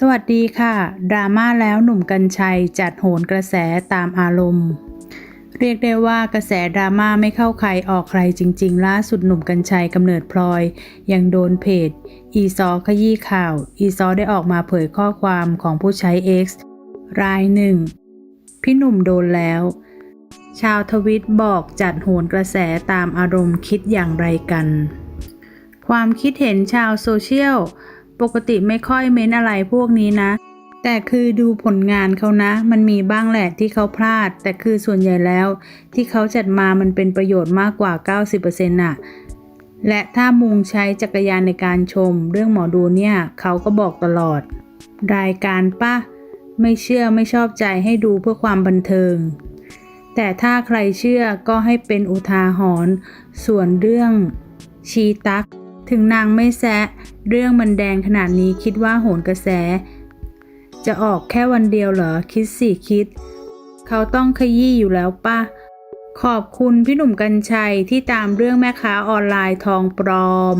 สวัสดีค่ะ ดราม่าแล้วหนุ่มกัญชัยจัดโหนกระแสตามอารมณ์ เรียกได้ว่ากระแสดราม่าไม่เข้าใครออกใครจริง ๆ ล่าสุดหนุ่มกัญชัยกำเนิดพลอย ยังโดนเพจ อีซอขยี้ข่าว อีซอได้ออกมาเผยข้อความของผู้ใช้ X รายหนึ่ง พี่หนุ่มโดนแล้ว ชาวทวิตบอกจัดโหนกระแสตามอารมณ์คิดอย่างไรกัน ความคิดเห็นชาวโซเชียล ปกติไม่ค่อยเม้นอะไรพวกนี้นะ แต่คือดูผลงานเขานะ มันมีบ้างแหละที่เขาพลาด แต่คือส่วนใหญ่แล้ว ที่เขาจัดมามันเป็นประโยชน์มากกว่า 90%น่ะและถ้ามุงใช้จักรยานในการชม เรื่องหมอดูเนี่ยเขาก็บอกตลอด รายการปะไม่เชื่อไม่ชอบใจให้ดูเพื่อความบันเทิง แต่ถ้าใครเชื่อก็ให้เป็นอุทาหรณ์ส่วนเรื่องชีตัก ถึงนางไม่แซะ เรื่องมันแดงขนาดนี้คิดว่าโหนกระแส จะออกแค่วันเดียวเหรอ คิดสิคิด เขาต้องขยี้อยู่แล้วป่ะ ขอบคุณพี่หนุ่มกัญชัยที่ตามเรื่องแม่ค้าออนไลน์ทองปลอม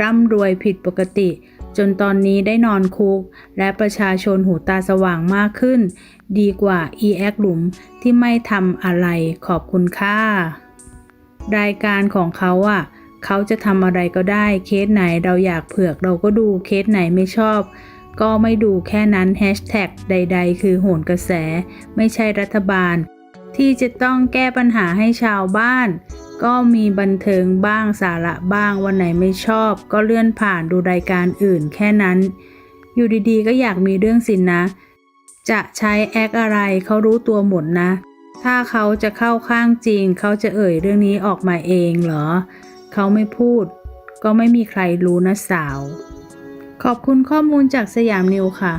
ร่ำรวยผิดปกติ จนตอนนี้ได้นอนคุก และประชาชนหูตาสว่างมากขึ้น ดีกว่าอีแอคหลุมที่ไม่ทำอะไรขอบคุณค่ารายการของเขาอะ่ะ เขาจะทำอะไรก็ได้เคสไหนเราอยากเผือกเราก็ดูเคสไหนไม่ชอบ ก็ไม่ดูแค่นั้นแฮชแท็กใด ๆ คือโหนกระแส ไม่ใช่รัฐบาล ที่จะต้องแก้ปัญหาให้ชาวบ้าน ก็มีบันเทิงบ้างสาระบ้างวันไหนไม่ชอบ ก็เลื่อนผ่านดูรายการอื่นแค่นั้น อยู่ดีๆ ก็อยากมีเรื่องสินนะ จะใช้แอคอะไรเขารู้ตัวหมดนะ ถ้าเขาจะเข้าข้างจริง เขาจะเอ่ยเรื่องนี้ออกมาเองเหรอ เขาไม่พูด ก็ไม่มีใครรู้นะสาว ขอบคุณข้อมูลจากสยามนิวค่ะ